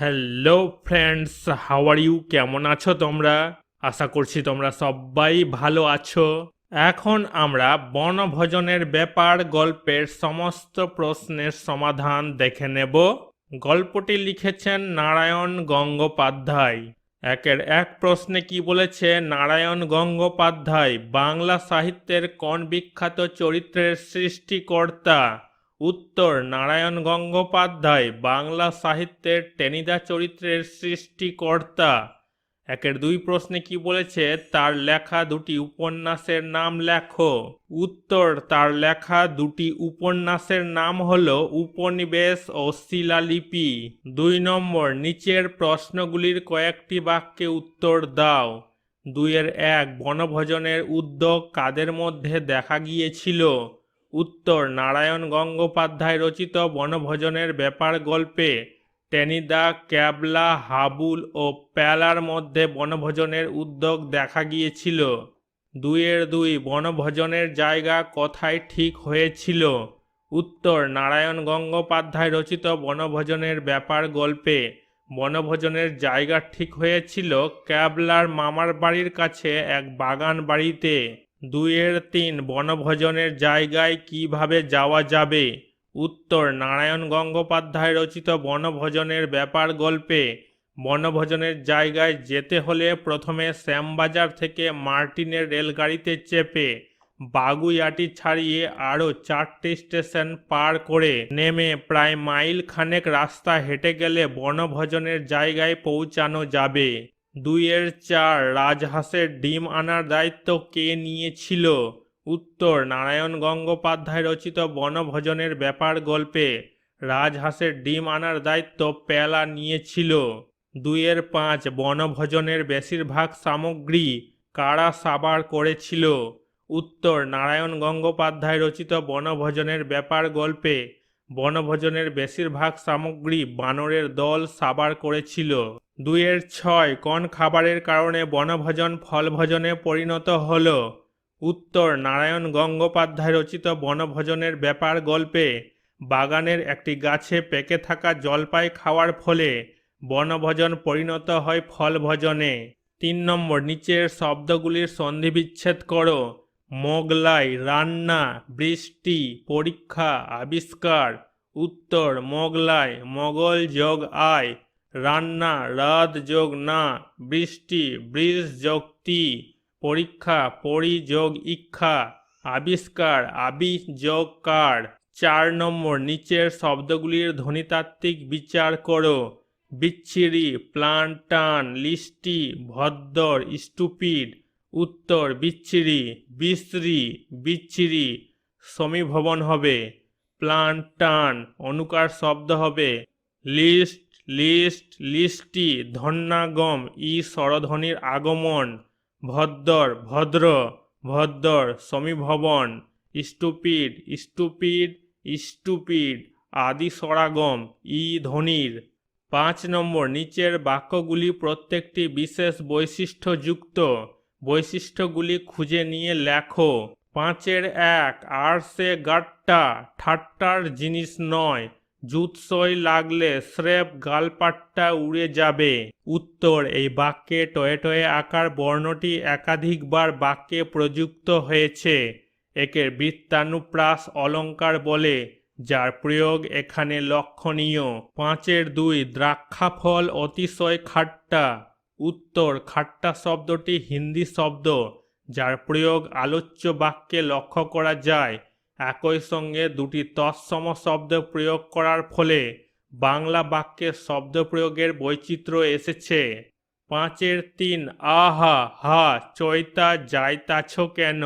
Hello friends how are you কেমন আছো তোমরা? আশা করছি তোমরা সবাই ভালো আছো। এখন আমরা বনভোজনের ব্যাপার, গল্পের সমস্ত প্রশ্নের সমাধান দেখে নেব। গল্পটি লিখেছেন নারায়ণ গঙ্গোপাধ্যায়। একের এক প্রশ্নে কি বলেছে? নারায়ণ গঙ্গোপাধ্যায়, বাংলা সাহিত্যের কোন বিখ্যাত চরিত্রের সৃষ্টিকর্তা? উত্তর নারায়ণ গঙ্গোপাধ্যায় বাংলা সাহিত্যের টেনিদা চরিত্রের সৃষ্টিকর্তা। একের দুই প্রশ্নে কি বলেছে? তার লেখা দুটি উপন্যাসের নাম লেখো। উত্তর, তার লেখা দুটি উপন্যাসের নাম হল উপনিবেশ ও শিলালিপি। দুই নম্বর, নিচের প্রশ্নগুলির কয়েকটি বাক্যে উত্তর দাও। দুইয়ের এক, বনভোজনের উদ্যোগ কাদের মধ্যে দেখা গিয়েছিল? উত্তর, নারায়ণ গঙ্গোপাধ্যায় রচিত বনভোজনের ব্যাপার গল্পে টেনিদা, ক্যাবলা, হাবুল ও প্যালার মধ্যে বনভোজনের উদ্যোগ দেখা গিয়েছিল। দুইয়ের দুই বনভোজনের জায়গা কথায় ঠিক হয়েছিল? উত্তর, নারায়ণ গঙ্গোপাধ্যায় রচিত বনভোজনের ব্যাপার গল্পে বনভোজনের জায়গা ঠিক হয়েছিল ক্যাবলার মামার বাড়ির কাছে এক বাগান বাড়িতে। দুইয়ের তিন, বনভোজনের জায়গায় কীভাবে যাওয়া যাবে? উত্তর, নারায়ণ গঙ্গোপাধ্যায় রচিত বনভোজনের ব্যাপার গল্পে বনভোজনের জায়গায় যেতে হলে প্রথমে শ্যামবাজার থেকে মার্টিনের রেলগাড়িতে চেপে বাগুইয়াটি ছাড়িয়ে আরও চারটি স্টেশন পার করে নেমে প্রায় মাইল খানেক রাস্তা হেঁটে গেলে বনভোজনের জায়গায় পৌঁছানো যাবে। দুইয়ের চার রাজহাঁসের ডিম আনার দায়িত্ব কে নিয়েছিল? উত্তর, নারায়ণ গঙ্গোপাধ্যায় রচিত বনভোজনের ব্যাপার গল্পে রাজহাঁসের ডিম আনার দায়িত্ব পেলা নিয়েছিল। দুইয়ের পাঁচ, বনভোজনের বেশিরভাগ সামগ্রী কারা সাবার করেছিল? উত্তর, নারায়ণ গঙ্গোপাধ্যায় রচিত বনভোজনের ব্যাপার গল্পে বনভোজনের বেশিরভাগ সামগ্রী বানরের দল সাবার করেছিল। দুইয়ের ছয় কোন খাবারের কারণে বনভোজন ফলভোজনে পরিণত হল। উত্তর নারায়ণ গঙ্গোপাধ্যায় রচিত বনভোজনের ব্যাপার গল্পে বাগানের একটি গাছে পেকে থাকা জলপাই খাওয়ার ফলে বনভোজন পরিণত হয় ফলভোজনে। তিন নম্বর, নিচের শব্দগুলির সন্ধিবিচ্ছেদ করো। মোগলাই, রান্না, বৃষ্টি, পরীক্ষা, আবিষ্কার, উত্তর, মোগলাই, মোগল যোগ আয়, রান্না রাত যোগ না, বৃষ্টি বৃষ যোগ তি, পরীক্ষা, পরি যোগ ইক্ষা, আবিষ্কার, আবি যোগ কার, চার নম্বর, নিচের শব্দগুলির ধ্বনিতাত্ত্বিক বিচার করো, বিচ্ছিরি প্লান টান লিস্টি ভদ্দর, স্টুপিড উত্তর বিচ্ছিরি বিশ্রী বিচ্ছিরি, সমীভবন হবে। প্লান টান, অনুকার শব্দ হবে। লিস্ট লিস্ট, লিস্টি, ধন্যাগম, ই স্বরধ্বনির আগমন। ভদ্দর, ভদ্র, ভদ্দর, সমীভবন। স্টুপিড স্টুপিড স্টুপিড, আদি স্বরাগম, ই ধ্বনির। পাঁচ নম্বর, নিচের বাক্যগুলি প্রত্যেকটি বিশেষ বৈশিষ্ট্যযুক্ত। বৈশিষ্ট্যগুলি খুঁজে নিয়ে লেখো। পাঁচের এক আর সে গাট্টা, ঠাট্টার জিনিস নয়। জুৎসই লাগলে স্রেফ গালপাট্টা উড়ে যাবে। উত্তর, এই বাক্যে টয়ে টয়ে আকার বর্ণটি একাধিকবার বাক্যে প্রযুক্ত হয়েছে। একে বৃত্তানুপ্রাস অলঙ্কার বলে, যার প্রয়োগ এখানে লক্ষণীয়। পাঁচের দুই, দ্রাক্ষাফল অতিশয় খাট্টা। উত্তর খাট্টা শব্দটি হিন্দি শব্দ, যার প্রয়োগ আলোচ্য বাক্যে লক্ষ্য করা যায়। একই সঙ্গে দুটি তৎসম শব্দ প্রয়োগ করার ফলে বাংলা বাক্যে শব্দ প্রয়োগের বৈচিত্র্য এসেছে। পাঁচের তিন, আহা, হা, চৈতা, যাইতাছ কেন?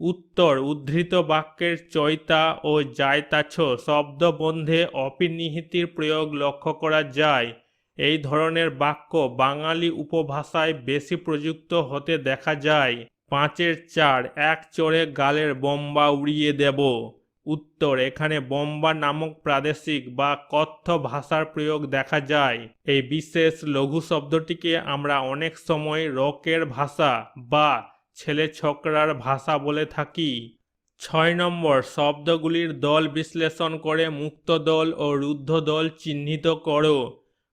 উত্তর, উদ্ধৃত বাক্যের চৈতা ও যাইতাছ শব্দবন্ধে অপিনিহিতির প্রয়োগ লক্ষ্য করা যায়। এই ধরনের বাক্য বাঙালি উপভাষায় বেশি প্রযুক্ত হতে দেখা যায়। পাঁচের চার, এক চড়ে গালের বোম্বা উড়িয়ে দেব। উত্তর, এখানে বোম্বা নামক প্রাদেশিক বা কথ্য ভাষার প্রয়োগ দেখা যায়। এই বিশেষ লঘু শব্দটিকে আমরা অনেক সময় রকের ভাষা বা ছেলে ছোকরার ভাষা বলে থাকি। ছয় নম্বর, শব্দগুলির দল বিশ্লেষণ করে মুক্ত দল ও রুদ্ধ দল চিহ্নিত করো।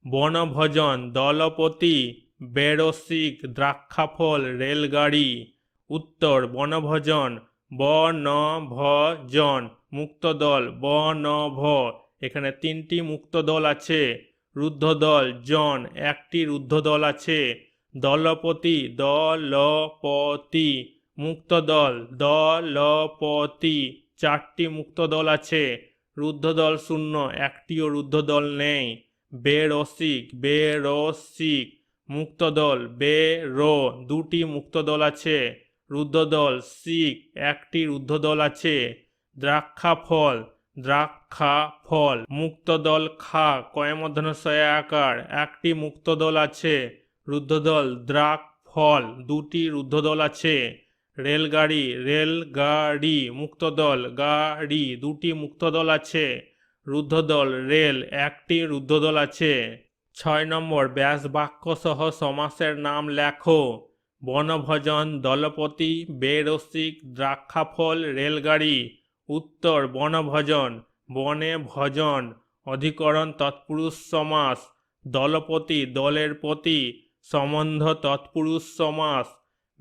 বনভোজন, দলপতি বেরসিক দ্রাক্ষাফল, রেলগাড়ি। উত্তর, বনভোজন, বনভজন, মুক্তদল, বনভ। এখানে তিনটি মুক্তদল আছে। রুদ্ধদল, জন, একটি রুদ্ধদল আছে। দলপতি দলপতি, মুক্তদল, দলপতি, চারটি মুক্তদল আছে। রুদ্ধদল শূন্য, একটিও রুদ্ধদল নেই। বেরসিক বেরসিক মুক্তদল, বেরো, দুটি মুক্তদল আছে। রুদ্ধদল, সিক, একটি রুদ্ধদল আছে। দ্রাক্ষা ফল দ্রাক্ষা ফল মুক্তদল খা, কয়মধ্যনশয় আকার, একটি মুক্তদল আছে। রুদ্ধদল দ্রাক ফল দুটি রুদ্ধদল আছে। রেলগাড়ি রেলগাড়ি, মুক্তদল, গাড়ি, দুটি মুক্তদল আছে। রুদ্ধদল, রেল, একটি রুদ্ধদল আছে। ছয় নম্বর, ব্যাস বাক্য সহ সমাসের নাম লেখো। বনভোজন, দলপতি, বেরসিক, দ্রাক্ষাফল, রেলগাড়ি। উত্তর, বনভোজন, বনে ভজন। অধিকরণ, তৎপুরুষ সমাস। দলপতি, দলের প্রতি সম্বন্ধ, তৎপুরুষ সমাস।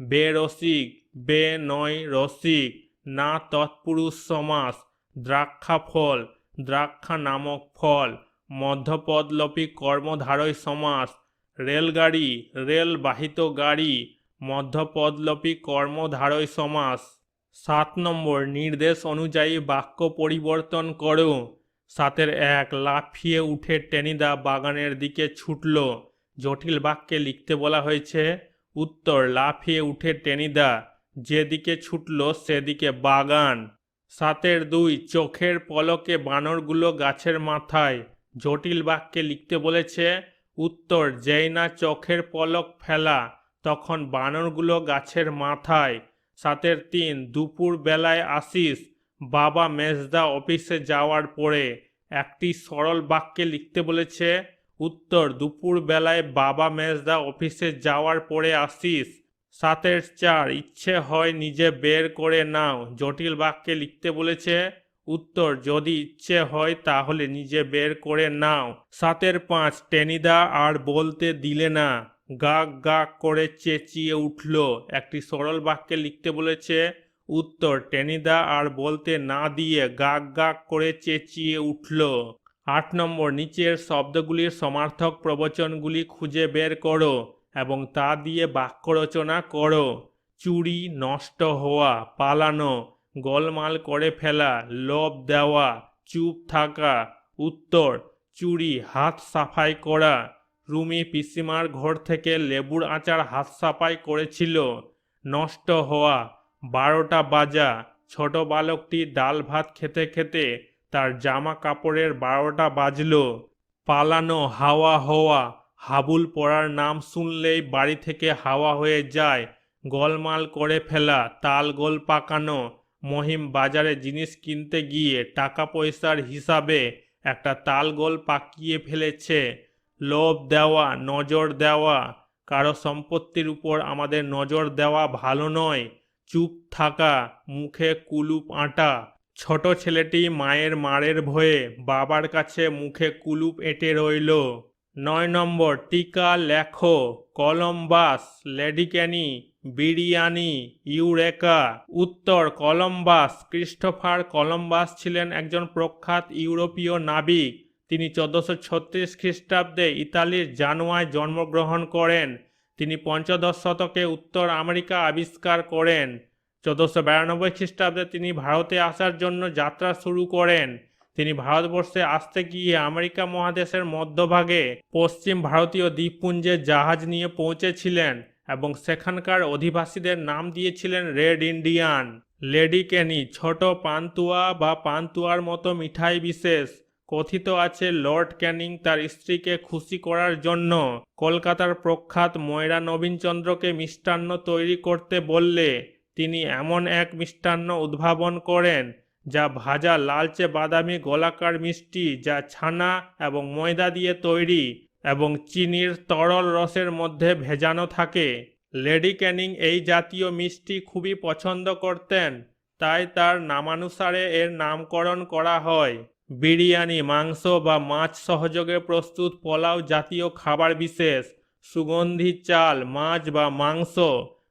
বেরসিক, বে নয় রসিক। না তৎপুরুষ সমাস। দ্রাক্ষাফল দ্রাক্ষা নামক ফল, মধ্যপদলোপী কর্মধারয় সমাস, রেলগাড়ি রেলবাহিত গাড়ি, মধ্যপদলোপী কর্মধারয় সমাস। সাত নম্বর, নির্দেশ অনুযায়ী বাক্য পরিবর্তন করো। সাতের এক, লাফিয়ে উঠে টেনিদা বাগানের দিকে ছুটল। জটিল বাক্যে লিখতে বলা হয়েছে, উত্তর, লাফিয়ে উঠে টেনিদা, যেদিকে ছুটল সেদিকে বাগান। সাতের দুই চোখের পলকে বানরগুলো গাছের মাথায়। জটিল বাক্যে লিখতে বলেছে, উত্তর, যেই না চোখের পলক ফেলা, তখন বানরগুলো গাছের মাথায়। সাতের তিন, দুপুর বেলায় আসিস, বাবা মেজদা অফিসে যাওয়ার পরে। একটি সরল বাক্যে লিখতে বলেছে, উত্তর, দুপুর বেলায় বাবা মেজদা অফিসে যাওয়ার পরে আসিস সাতের চার, ইচ্ছে হয় নিজে বের করে নাও। জটিল বাক্যে লিখতে বলেছে, উত্তর, যদি ইচ্ছে হয় তাহলে নিজে বের করে নাও। সাতের পাঁচ টেনিদা আর বলতে দিলে না। গাক গাক করে চেঁচিয়ে উঠল। একটি সরল বাক্যে লিখতে বলেছে, উত্তর টেনিদা আর বলতে না দিয়ে গাক গাক করে চেঁচিয়ে উঠল। আট নম্বর, নিচের শব্দগুলির সমার্থক প্রবচনগুলি খুঁজে বের করো। এবং তা দিয়ে বাক্য রচনা করো। চুরি, নষ্ট হওয়া, পালানো, গোলমাল করে ফেলা, লোভ দেওয়া, চুপ থাকা, উত্তর, চুরি, হাত সাফাই করা। রুমি পিসিমার ঘর থেকে লেবুর আচার হাত সাফাই করেছিল। নষ্ট হওয়া, বারোটা বাজা, ছোট বালকটি ডাল ভাত খেতে খেতে তার জামা কাপড়ের বারোটা বাজলো। পালানো, হাওয়া হওয়া হাবুল পড়ার নাম শুনলেই বাড়ি থেকে হাওয়া হয়ে যায়, গোলমাল করে ফেলা, তাল গোল পাকানো, মহিম বাজারে জিনিস কিনতে গিয়ে টাকা পয়সার হিসাবে একটা তাল গোল পাকিয়ে ফেলেছে। লোভ দেওয়া, নজর দেওয়া, কারও সম্পত্তির উপর আমাদের নজর দেওয়া ভালো নয়। চুপ থাকা, মুখে কুলুপ আঁটা, ছোট ছেলেটি মায়ের মারের ভয়ে বাবার কাছে মুখে কুলুপ এঁটে রইল। নয় নম্বর, টিকা লেখো কলম্বাস লেডিক্যানি বিরিয়ানি, ইউরেকা। উত্তর কলম্বাস ক্রিস্টোফার কলম্বাস ছিলেন একজন প্রখ্যাত ইউরোপীয় নাবিক। তিনি চোদ্দশো ছত্রিশ খ্রিস্টাব্দে ইতালির জানুয়ায় জন্মগ্রহণ করেন। তিনি পঞ্চদশ শতকে উত্তর আমেরিকা আবিষ্কার করেন। চোদ্দশো বিরানব্বই খ্রিস্টাব্দে তিনি ভারতে আসার জন্য যাত্রা শুরু করেন। তিনি ভারতবর্ষে আসতে গিয়ে আমেরিকা মহাদেশের মধ্যভাগে পশ্চিম ভারতীয় দ্বীপপুঞ্জে জাহাজ নিয়ে পৌঁছেছিলেন এবং সেখানকার অধিবাসীদের নাম দিয়েছিলেন রেড ইন্ডিয়ান। লেডি ক্যানি ছোট পান্তুয়া বা পান্তুয়ার মতো মিঠাই বিশেষ। কথিত আছে, লর্ড ক্যানিং তার স্ত্রীকে খুশি করার জন্য কলকাতার প্রখ্যাত ময়রা নবীনচন্দ্রকে মিষ্টান্ন তৈরি করতে বললে তিনি এমন এক মিষ্টান্ন উদ্ভাবন করেন যা ভাজা লালচে বাদামি গোলাকার মিষ্টি, যা ছানা এবং ময়দা দিয়ে তৈরি এবং চিনির তরল রসের মধ্যে ভেজানো থাকে। লেডি ক্যানিং এই জাতীয় মিষ্টি খুবই পছন্দ করতেন, তাই তার নামানুসারে এর নামকরণ করা হয়। বিরিয়ানি, মাংস বা মাছ সহযোগে প্রস্তুত পোলাও জাতীয় খাবার বিশেষ, সুগন্ধি চাল, মাছ বা মাংস,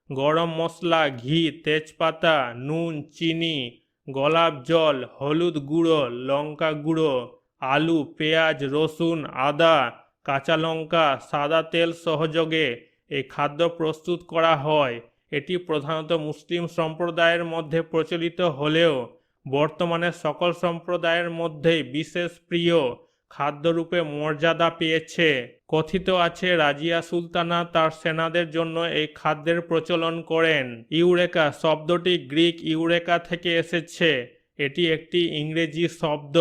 গরম মশলা, ঘি, তেজপাতা, নুন, চিনি গোলাপ জল, হলুদ গুঁড়ো, লঙ্কা গুঁড়ো, আলু, পেঁয়াজ, রসুন, আদা, কাঁচা লঙ্কা, সাদা তেল সহযোগে এই খাদ্য প্রস্তুত করা হয়। এটি প্রধানত মুসলিম সম্প্রদায়ের মধ্যে প্রচলিত হলেও বর্তমানে সকল সম্প্রদায়ের মধ্যেই বিশেষ প্রিয়। খাদ্যরূপে মর্যাদা পেয়েছে। কথিত আছে, রাজিয়া সুলতানা তার সেনাদের জন্য এই খাদ্যের প্রচলন করেন। ইউরেকা শব্দটি গ্রিক ইউরেকা থেকে এসেছে। এটি একটি ইংরেজি শব্দ।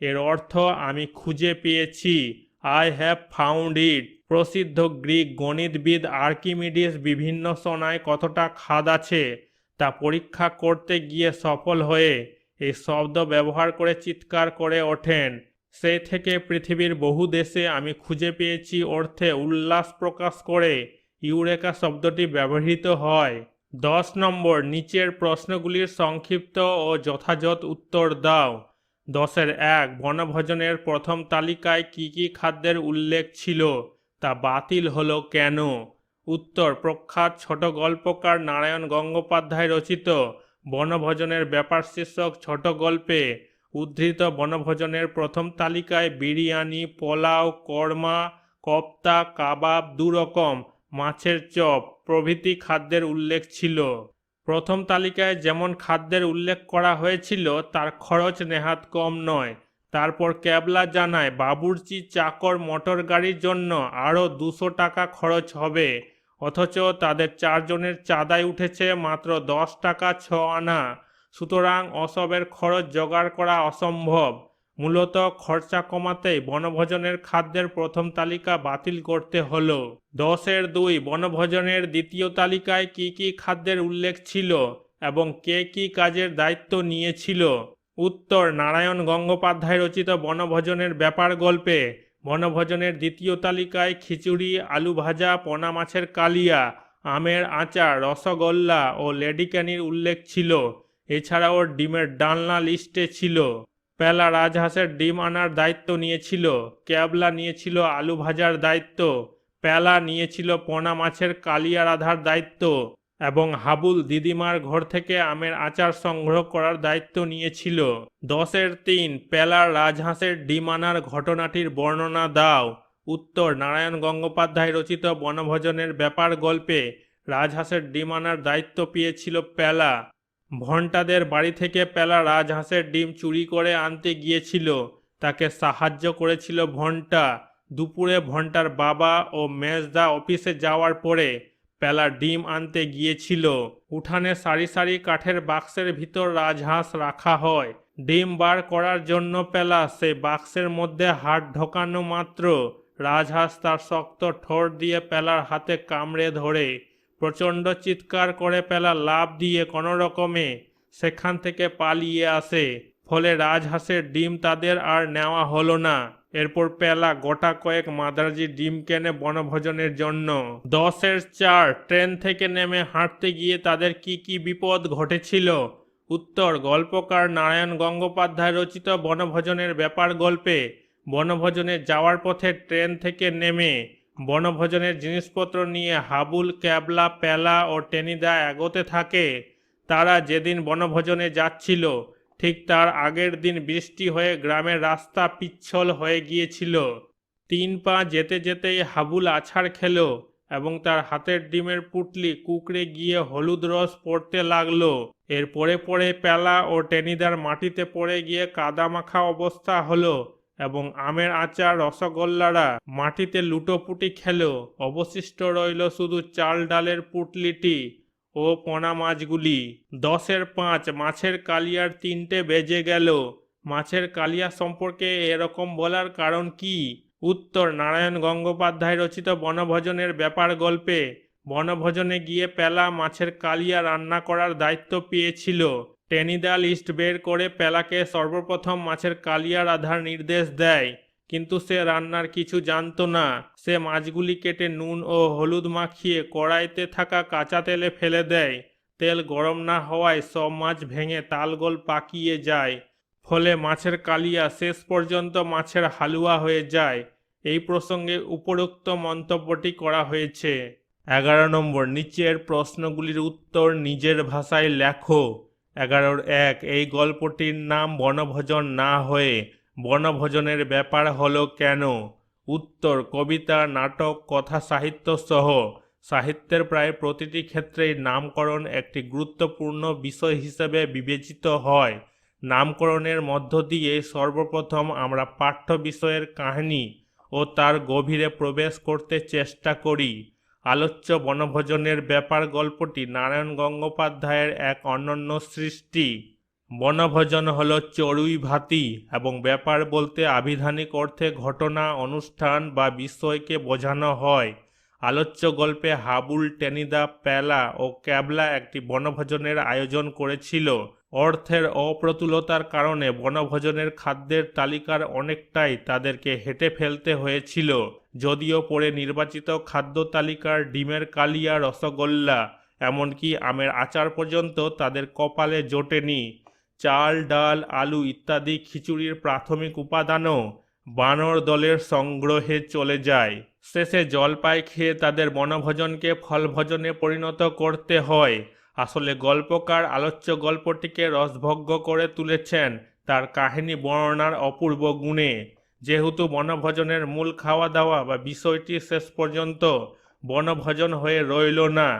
এর অর্থ, আমি খুঁজে পেয়েছি। আই হ্যাভ ফাউন্ড ইট প্রসিদ্ধ গ্রিক গণিতবিদ আর্কিমিডিস বিভিন্ন সোনায় কতটা খাদ আছে তা পরীক্ষা করতে গিয়ে সফল হয়ে এই শব্দ ব্যবহার করে চিৎকার করে ওঠেন। সেই থেকে পৃথিবীর বহু দেশে আমি খুঁজে পেয়েছি অর্থে উল্লাস প্রকাশ করে। ইউরেকা শব্দটি ব্যবহৃত হয়। দশ নম্বর, নিচের প্রশ্নগুলির সংক্ষিপ্ত ও যথাযথ উত্তর দাও। দশের এক, বনভোজনের প্রথম তালিকায় কি কি খাদ্যের উল্লেখ ছিল তা বাতিল হলো কেন? উত্তর, প্রখ্যাত ছোট গল্পকার নারায়ণ গঙ্গোপাধ্যায় রচিত বনভোজনের ব্যাপার শীর্ষক ছোট গল্পে উদ্ধৃত বনভোজনের প্রথম তালিকায় বিরিয়ানি, পোলাও, কর্মা, কপ্তা, কাবাব দুরকম, মাছের চপ, প্রভৃতি খাদ্যের উল্লেখ ছিল। প্রথম তালিকায় যেমন খাদ্যের উল্লেখ করা হয়েছিল, তার খরচ নেহাত কম নয়। তারপর ক্যাবলা জানায়, বাবুর্চি চাকর মোটর গাড়ির জন্য আরও দুশো টাকা খরচ হবে। অথচ তাদের চারজনের চাঁদায় উঠেছে মাত্র দশ টাকা ছ আনা। সুতরাং অসবের খরচ জোগাড় করা অসম্ভব। মূলত খরচা কমাতেই বনভোজনের খাদ্যের প্রথম তালিকা বাতিল করতে হলো। দশের দুই, বনভোজনের দ্বিতীয় তালিকায় কি কি খাদ্যের উল্লেখ ছিল এবং কে কি কাজের দায়িত্ব নিয়েছিল? উত্তর, নারায়ণ গঙ্গোপাধ্যায় রচিত বনভোজনের ব্যাপার গল্পে বনভোজনের দ্বিতীয় তালিকায় খিচুড়ি, আলু ভাজা, পোনা মাছের কালিয়া, আমের আচার রসগোল্লা ও লেডিক্যানির উল্লেখ ছিল। এছাড়াও ডিমের ডালনা লিস্টে ছিল। পেলা রাজহাঁসের ডিম আনার দায়িত্ব নিয়েছিল। ক্যাবলা নিয়েছিল আলু ভাজার দায়িত্ব। পেলা নিয়েছিল পোনা মাছের কালিয়া রাধার দায়িত্ব। এবং হাবুল দিদিমার ঘর থেকে আমের আচার সংগ্রহ করার দায়িত্ব নিয়েছিল। দশের তিন পেলার রাজহাঁসের ডিম আনার ঘটনাটির বর্ণনা দাও। উত্তর, নারায়ণ গঙ্গোপাধ্যায় রচিত বনভোজনের ব্যাপার গল্পে রাজহাঁসের ডিম আনার দায়িত্ব পেয়েছিল পেলা। ভন্টাদের বাড়ি থেকে পেলা রাজহাঁসের ডিম চুরি করে আনতে গিয়েছিল। তাকে সাহায্য করেছিল ভন্টা। দুপুরে ভন্টার বাবা ও মেজদা অফিসে যাওয়ার পরে পেলা ডিম আনতে গিয়েছিল। উঠানে সারি সারি কাঠের বাক্সের ভিতর রাজহাঁস রাখা হয়। ডিম বার করার জন্য পেলা সে বাক্সের মধ্যে হাত ঢোকানো মাত্র। রাজহাঁস তার শক্ত ঠোঁট দিয়ে পেলার হাতে কামড়ে ধরে। প্রচণ্ড চিৎকার করে পেলা লাভ দিয়ে কোনো রকমে সেখান থেকে পালিয়ে আসে। ফলে রাজহাঁসের ডিম তাদের আর নেওয়া হলো না। এরপর পেলা গোটা কয়েক মাদ্রাজি ডিম কেনে বনভোজনের জন্য। দশের চার ট্রেন থেকে নেমে হাঁটতে গিয়ে তাদের কি কি বিপদ ঘটেছিল? উত্তর, গল্পকার নারায়ণ গঙ্গোপাধ্যায় রচিত বনভোজনের ব্যাপার গল্পে বনভোজনে যাওয়ার পথে ট্রেন থেকে নেমে বনভোজনের জিনিসপত্র নিয়ে হাবুল, ক্যাবলা, পেলা ও টেনিদা এগোতে থাকে। তারা যেদিন বনভোজনে যাচ্ছিল, ঠিক তার আগের দিন বৃষ্টি হয়ে গ্রামের রাস্তা পিচ্ছল হয়ে গিয়েছিল। তিন পা যেতে যেতেই হাবুল আছাড় খেলো এবং তার হাতের ডিমের পুটলি কুকড়ে গিয়ে হলুদ রস পড়তে লাগল। এর পরে পরে পেলা ও টেনিদার মাটিতে পড়ে গিয়ে কাদামাখা অবস্থা হলো। এবং আমের আচার রসগোল্লারা মাটিতে লুটোপুটি খেলো অবশিষ্ট রইল শুধু চাল ডালের পুটলিটি ও পোনা মাছগুলি। দশের পাঁচ, মাছের কালিয়ার তিনটে বেজে গেল। মাছের কালিয়া সম্পর্কে এরকম বলার কারণ কি? উত্তর, নারায়ণ গঙ্গোপাধ্যায় রচিত বনভোজনের ব্যাপার গল্পে বনভোজনে গিয়ে পেলা মাছের কালিয়া রান্না করার দায়িত্ব পেয়েছিল। টেনিদা লিস্ট বের করে পেলাকে সর্বপ্রথম মাছের কালিয়া রাধার নির্দেশ দেয়, কিন্তু সে রান্নার কিছু জানতো না। সে মাছগুলি কেটে নুন ও হলুদ মাখিয়ে কড়াইতে থাকা কাঁচা তেলে ফেলে দেয়। তেল গরম না হওয়ায় সব মাছ ভেঙে তালগোল পাকিয়ে যায়। ফলে মাছের কালিয়া শেষ পর্যন্ত মাছের হালুয়া হয়ে যায়। এই প্রসঙ্গে উপরোক্ত মন্তব্যটি করা হয়েছে। এগারো নম্বর, নিচের প্রশ্নগুলির উত্তর নিজের ভাষায় লেখো। এগারোর এক, এই গল্পটির নাম বনভোজন না হয়ে বনভোজনের ব্যাপার হলো কেন? উত্তর, কবিতা, নাটক, কথা সাহিত্য সহ সাহিত্যের প্রায় প্রতিটি ক্ষেত্রেই নামকরণ একটি গুরুত্বপূর্ণ বিষয় হিসেবে বিবেচিত হয়। নামকরণের মধ্য দিয়ে সর্বপ্রথম আমরা পাঠ্য বিষয়ের কাহিনী ও তার গভীরে প্রবেশ করতে চেষ্টা করি। আলোচ্য বনভোজনের ব্যাপার গল্পটি নারায়ণ গঙ্গোপাধ্যায়ের এক অনন্য সৃষ্টি। বনভোজন হল চড়ুই ভাতি এবং ব্যাপার বলতে আবিধানিক অর্থে ঘটনা, অনুষ্ঠান বা বিষয়কে বোঝানো হয়। আলোচ্য গল্পে হাবুল, টেনিদা, প্যালা ও ক্যাবলা একটি বনভোজনের আয়োজন করেছিল। অর্থের অপ্রতুলতার কারণে বনভোজনের খাদ্যের তালিকার অনেকটাই তাদেরকে হেঁটে ফেলতে হয়েছিল, যদিও পরে নির্বাচিত খাদ্য তালিকার ডিমের কালিয়া, রসগোল্লা, এমনকি আমের আচার পর্যন্ত তাদের কপালে জোটেনি। চাল, ডাল, আলু ইত্যাদি খিচুড়ির প্রাথমিক উপাদানও বানর দলের সংগ্রহে চলে যায়। শেষে জলপাই খেয়ে তাদের বনভোজনকে ফলভোজনে পরিণত করতে হয়। আসলে গল্পকার আলোচ্য গল্পটিকে রসভোগ্য করে তুলেছেন তার কাহিনী বর্ণনার অপূর্ব গুণে। যেহেতু বনভোজনের মূল খাওয়া দাওয়া বা বিষয়টি শেষ পর্যন্ত বনভোজন হয়ে রইল না,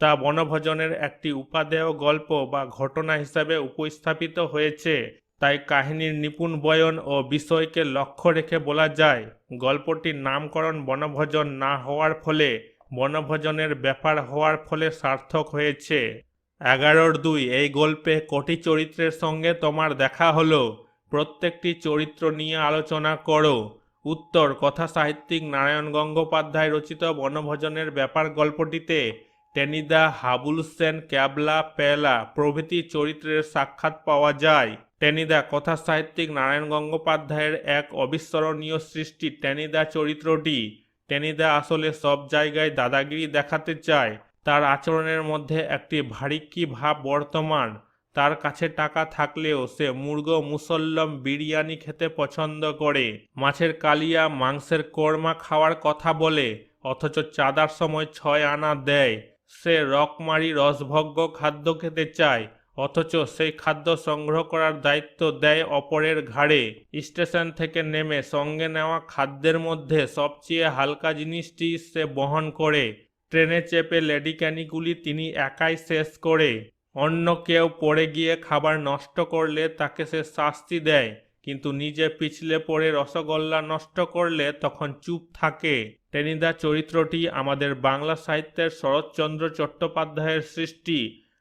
তা বনভোজনের একটি উপাদেয় গল্প বা ঘটনা হিসাবে উপস্থাপিত হয়েছে, তাই কাহিনীর নিপুণ বয়ন ও বিষয়কে লক্ষ্য রেখে বলা যায়, গল্পটির নামকরণ বনভোজন না হওয়ার ফলে বনভোজনের ব্যাপার হওয়ার ফলে সার্থক হয়েছে। এগারোর দুই, এই গল্পে কোটি চরিত্রের সঙ্গে তোমার দেখা হলো? প্রত্যেকটি চরিত্র নিয়ে আলোচনা করো। উত্তর কথা সাহিত্যিক নারায়ণ গঙ্গোপাধ্যায় রচিত বনভোজনের ব্যাপার গল্পটিতে, টেনিদা হাবুল সেন ক্যাবলা পেলা প্রভৃতি চরিত্রের সাক্ষাৎ পাওয়া যায়। টেনিদা কথা সাহিত্যিক নারায়ণ গঙ্গোপাধ্যায়ের এক অবিস্মরণীয় সৃষ্টি টেনিদা চরিত্রটি। টেনিদা আসলে সব জায়গায় দাদাগিরি দেখাতে চায়। তার আচরণের মধ্যে একটি ভারিক্কি ভাব বর্তমান। তার কাছে টাকা থাকলেও সে মুরগ মুসল্লম বিরিয়ানি খেতে পছন্দ করে। মাছের কালিয়া, মাংসের কোরমা খাওয়ার কথা বলে, অথচ চাঁদার সময় ছয় আনা দেয়। সে রকমারি রসভোগ্য খাদ্য খেতে চায়। অথচ সেই খাদ্য সংগ্রহ করার দায়িত্ব দেয় অপরের ঘাড়ে। স্টেশন থেকে নেমে সঙ্গে নেওয়া খাদ্যের মধ্যে সবচেয়ে হালকা জিনিসটি সে বহন করে। ট্রেনে চেপে লেডি ক্যানিগুলি তিনি একাই শেষ করে। অন্য কেউ পড়ে গিয়ে খাবার নষ্ট করলে তাকে সে শাস্তি দেয়, কিন্তু নিজে পিছলে পড়ে রসগোল্লা নষ্ট করলে তখন চুপ থাকে। টেনিদা চরিত্রটি আমাদের বাংলা সাহিত্যের শরৎচন্দ্র চট্টোপাধ্যায়ের সৃষ্টি।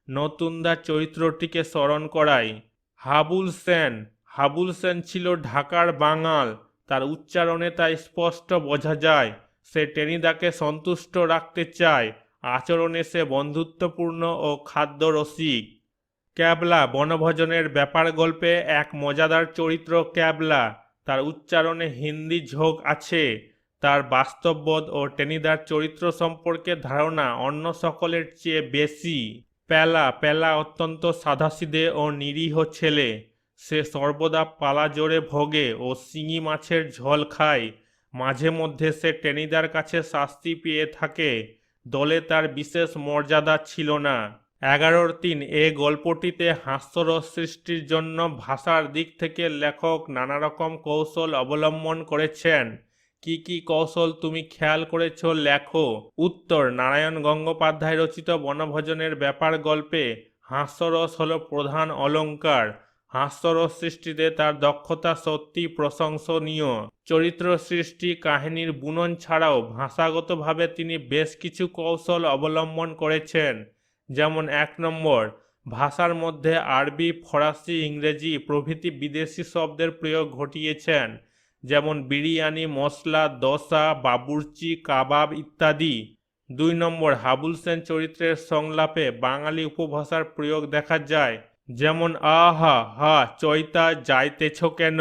নতুনদা চরিত্রটিকে স্মরণ করায় হাবুল সেন। হাবুল সেন ছিল ঢাকার বাঙাল। তার উচ্চারণে তা স্পষ্ট বোঝা যায়। সে টেনিদাকে সন্তুষ্ট রাখতে চায়। আচরণে সে বন্ধুত্বপূর্ণ ও খাদ্য রসিক ক্যাবলা বনভোজনের ব্যাপার গল্পে এক মজাদার চরিত্র ক্যাবলা। তার উচ্চারণে হিন্দি ঝোঁক আছে। তার বাস্তববোধ ও টেনিদার চরিত্র সম্পর্কে ধারণা অন্য সকলের চেয়ে বেশি। প্যালা প্যালা অত্যন্ত সাধাসিধে ও নিরীহ ছেলে। সে সর্বদা পালা জোরে ভোগে ও শিঙি মাছের ঝোল খায়। মাঝে মধ্যে সে টেনিদার কাছে শাস্তি পেয়ে থাকে। দলে তার বিশেষ মর্যাদা ছিল না। এগারোর তিন এ গল্পটিতে হাস্যরস সৃষ্টির জন্য ভাষার দিক থেকে লেখক নানা রকম কৌশল অবলম্বন করেছেন। কি কি কৌশল তুমি খেয়াল করেছ? লেখো। উত্তর, নারায়ণ গঙ্গোপাধ্যায় রচিত বনভোজনের ব্যাপার গল্পে হাস্যরস হল প্রধান অলঙ্কার। হাস্যরস সৃষ্টিতে তার দক্ষতা সত্যি প্রশংসনীয়। চরিত্র সৃষ্টি কাহিনীর বুনন ছাড়াও ভাষাগতভাবে তিনি বেশ কিছু কৌশল অবলম্বন করেছেন। যেমন এক নম্বর, ভাষার মধ্যে আরবি, ফরাসি, ইংরেজি প্রভৃতি বিদেশি শব্দের প্রয়োগ ঘটিয়েছেন। যেমন বিরিয়ানি, মশলা, দশা, বাবুর্চি, কাবাব ইত্যাদি। দুই নম্বর হাবুল সেন চরিত্রের সংলাপে বাঙালি উপভাষার প্রয়োগ দেখা যায়। যেমন, আহা, হা, চৈতা, যাইতেছ কেন?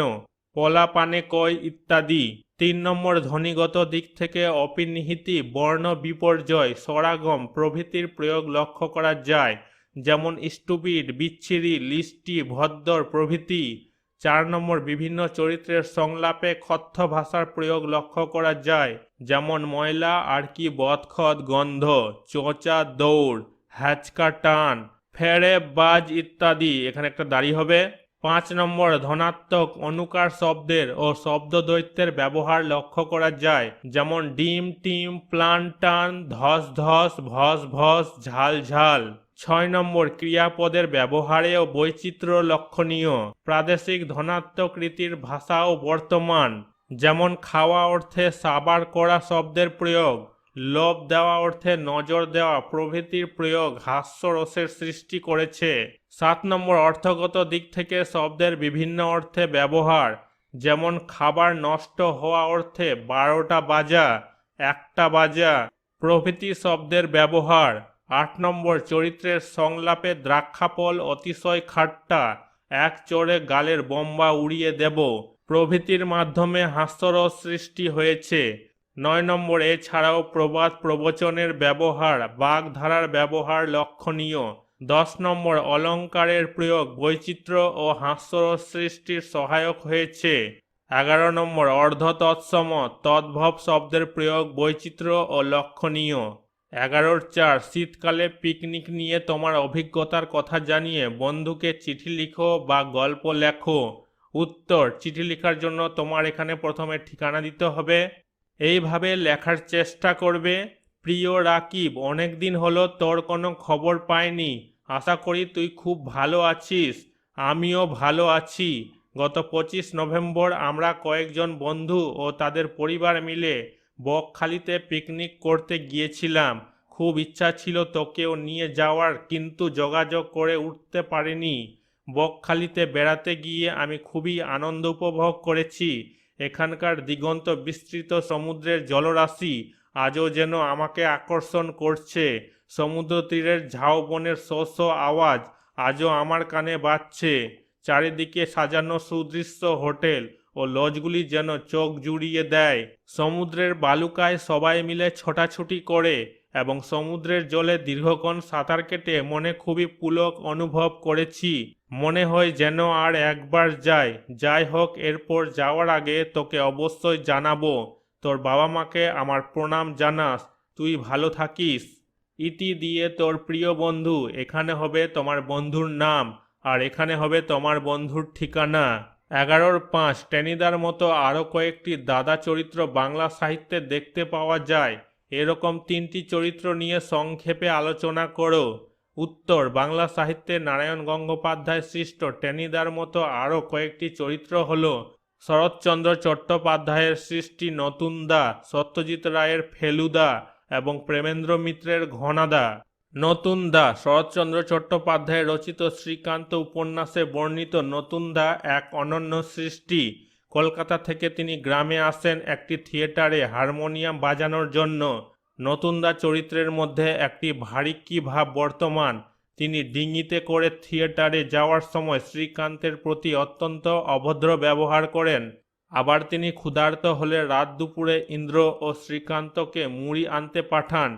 পলা পানে কয় ইত্যাদি। তিন নম্বর, ধ্বনিগত দিক থেকে অপিনিহিতি, বর্ণ বিপর্যয়, স্বরাগম প্রভৃতির প্রয়োগ লক্ষ্য করা যায়। যেমন, স্টুপিড, বিচ্ছিরি লিস্টি ভদ্দর প্রভৃতি। চার নম্বর, বিভিন্ন চরিত্রের সংলাপে কথ্য ভাষার প্রয়োগ লক্ষ্য করা যায়। যেমন, ময়লা, আর কি বদখত গন্ধ, চোঁচা, দৌড়, হ্যাচকা, টান ফেরে বাজ ইত্যাদি। এখানে একটা দাড়ি হবে। পাঁচ নম্বর, ধনাত্মক, অনুকার শব্দের ও শব্দ দৈত্যের ব্যবহার লক্ষ্য করা যায়। যেমন, ডিম, টিম, প্লান, টান, ধস ধস, ভস ভস, ঝাল ঝাল। ছয় নম্বর ক্রিয়াপদের ব্যবহারেও বৈচিত্র্য লক্ষণীয়। প্রাদেশিক ধনাত্মক রীতির ভাষা বর্তমান। যেমন খাওয়া অর্থে সাবার করা শব্দের প্রয়োগ, লোভ দেওয়া অর্থে নজর দেওয়া প্রভৃতির প্রয়োগ হাস্যরসের সৃষ্টি করেছে। সাত নম্বর অর্থগত দিক থেকে শব্দের বিভিন্ন অর্থে ব্যবহার, যেমন খাবার নষ্ট হওয়া অর্থে বারোটা বাজা, একটা বাজা প্রভৃতি শব্দের ব্যবহার। আট নম্বর চরিত্রের সংলাপে দ্রাক্ষাপল অতিশয় খাট্টা, এক চড়ে গালের বোম্বা উড়িয়ে দেব। প্রভৃতির মাধ্যমে হাস্যরস সৃষ্টি হয়েছে। নয় নম্বর, এছাড়াও প্রবাদ প্রবচনের ব্যবহার বাগধারার ব্যবহার লক্ষণীয়। দশ নম্বর, অলঙ্কারের প্রয়োগ, বৈচিত্র্য ও হাস্যরস সৃষ্টির সহায়ক হয়েছে। এগারো নম্বর অর্ধ তৎসম তদ্ভব শব্দের প্রয়োগ, বৈচিত্র্য ও লক্ষণীয়। এগারোর চার, শীতকালে পিকনিক নিয়ে তোমার অভিজ্ঞতার কথা জানিয়ে বন্ধুকে চিঠি লিখো বা গল্প লেখো। উত্তর, চিঠি লেখার জন্য তোমার এখানে প্রথমে ঠিকানা দিতে হবে। এইভাবে লেখার চেষ্টা করবে। প্রিয় রাকিব অনেক দিন হলো তোর কোনো খবর পাইনি। আশা করি তুই খুব ভালো আছিস। আমিও ভালো আছি। গত পঁচিশ নভেম্বর আমরা কয়েকজন বন্ধু ও তাদের পরিবার মিলে বকখালিতে পিকনিক করতে গিয়েছিলাম। খুব ইচ্ছা ছিল তোকেও নিয়ে যাওয়ার, কিন্তু যোগাযোগ করে উঠতে পারিনি। বকখালিতে বেড়াতে গিয়ে আমি খুবই আনন্দ উপভোগ করেছি। এখানকার দিগন্ত বিস্তৃত সমুদ্রের জলরাশি আজও যেন আমাকে আকর্ষণ করছে। সমুদ্র তীরের ঝাউবনের শো শো আওয়াজ আজও আমার কানে বাজছে। চারিদিকে সাজানো সুদৃশ্য হোটেল ও লজগুলি যেন চোখ জুড়িয়ে দেয়। সমুদ্রের বালুকায় সবাই মিলে ছোটাছুটি করে এবং সমুদ্রের জলে দীর্ঘক্ষণ সাঁতার কেটে মনে খুবই পুলক অনুভব করেছি। মনে হয় যেন আর একবার যাই। যাই হোক, এরপর যাওয়ার আগে তোকে অবশ্যই জানাব। তোর বাবা মাকে আমার প্রণাম জানাস। তুই ভালো থাকিস। ইতি দিয়ে তোর প্রিয় বন্ধু, এখানে হবে তোমার বন্ধুর নাম, আর এখানে হবে তোমার বন্ধুর ঠিকানা। এগারোর পাঁচ, টেনিদার মতো আরও কয়েকটি দাদা চরিত্র বাংলা সাহিত্যে দেখতে পাওয়া যায়। এরকম তিনটি চরিত্র নিয়ে সংক্ষেপে আলোচনা করো। উত্তর, বাংলা সাহিত্যে নারায়ণ গঙ্গোপাধ্যায় সৃষ্ট টেনিদার মতো আরও কয়েকটি চরিত্র হল শরৎচন্দ্র চট্টোপাধ্যায়ের সৃষ্টি নতুনদা সত্যজিৎ রায়ের ফেলুদা এবং প্রেমেন্দ্র মিত্রের ঘনাদা। নতুন দা শরৎচন্দ্র চট্টোপাধ্যায় রচিত শ্রীকান্ত উপন্যাসে বর্ণিত নতুন দা এক অনন্য সৃষ্টি। কলকাতা থেকে তিনি গ্রামে আসেন একটি থিয়েটারে হারমোনিয়াম বাজানোর জন্য। নতুন দা চরিত্রের মধ্যে একটি ভারিক্কি ভাব বর্তমান। তিনি ডিঙিতে করে থিয়েটারে যাওয়ার সময় শ্রীকান্তের প্রতি অত্যন্ত অভদ্র ব্যবহার করেন। আবার তিনি ক্ষুধার্ত হলে রাত দুপুরে ইন্দ্র ও শ্রীকান্তকে মুড়ি আনতে পাঠান।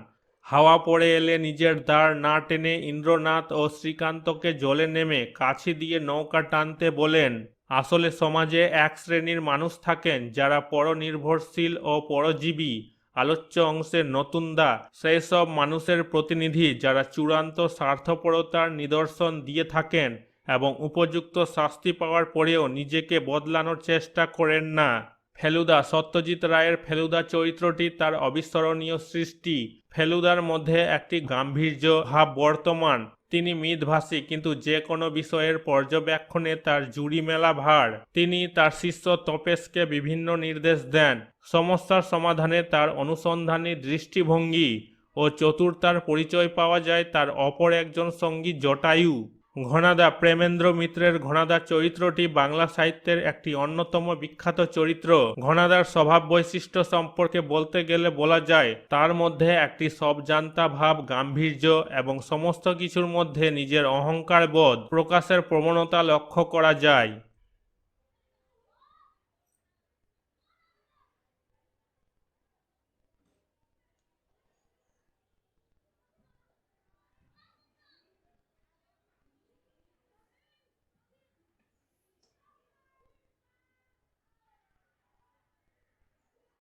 হাওয়া পড়ে এলে নিজের দাঁড় না টেনে ইন্দ্রনাথ ও শ্রীকান্তকে জলে নেমে কাছি দিয়ে নৌকা টানতে বলেন, আসলে সমাজে এক শ্রেণির মানুষ থাকেন যারা পরনির্ভরশীল ও পরজীবী, আলোচ্য অংশের নতুন দা সেই সব মানুষের প্রতিনিধি যারা চূড়ান্ত স্বার্থপরতার নিদর্শন দিয়ে থাকেন এবং উপযুক্ত শাস্তি পাওয়ার পরেও নিজেকে বদলানোর চেষ্টা করেন না। ফেলুদা, সত্যজিৎ রায়ের ফেলুদা চরিত্রটি তার অবিস্মরণীয় সৃষ্টি। ফেলুদার মধ্যে একটি গাম্ভীর্য ভাব বর্তমান। তিনি মিতভাষী কিন্তু যে কোনো বিষয়ের পর্যবেক্ষণে তার জুড়ি মেলা ভার। তিনি তার শিষ্য তপেশকে বিভিন্ন নির্দেশ দেন। সমস্যার সমাধানে তার অনুসন্ধানী দৃষ্টিভঙ্গি ও চতুর্তার পরিচয় পাওয়া যায় তার অপর একজন সঙ্গী জটায়ু। ঘনাদা প্রেমেন্দ্র মিত্রের ঘনাদা চরিত্রটি বাংলা সাহিত্যের একটি অন্যতম বিখ্যাত চরিত্র। ঘনাদার স্বভাব বৈশিষ্ট্য সম্পর্কে বলতে গেলে বলা যায়, তার মধ্যে একটি সবজান্তা ভাব, গাম্ভীর্য এবং সমস্ত কিছুর মধ্যে নিজের অহংকার বোধ প্রকাশের প্রবণতা লক্ষ্য করা যায়।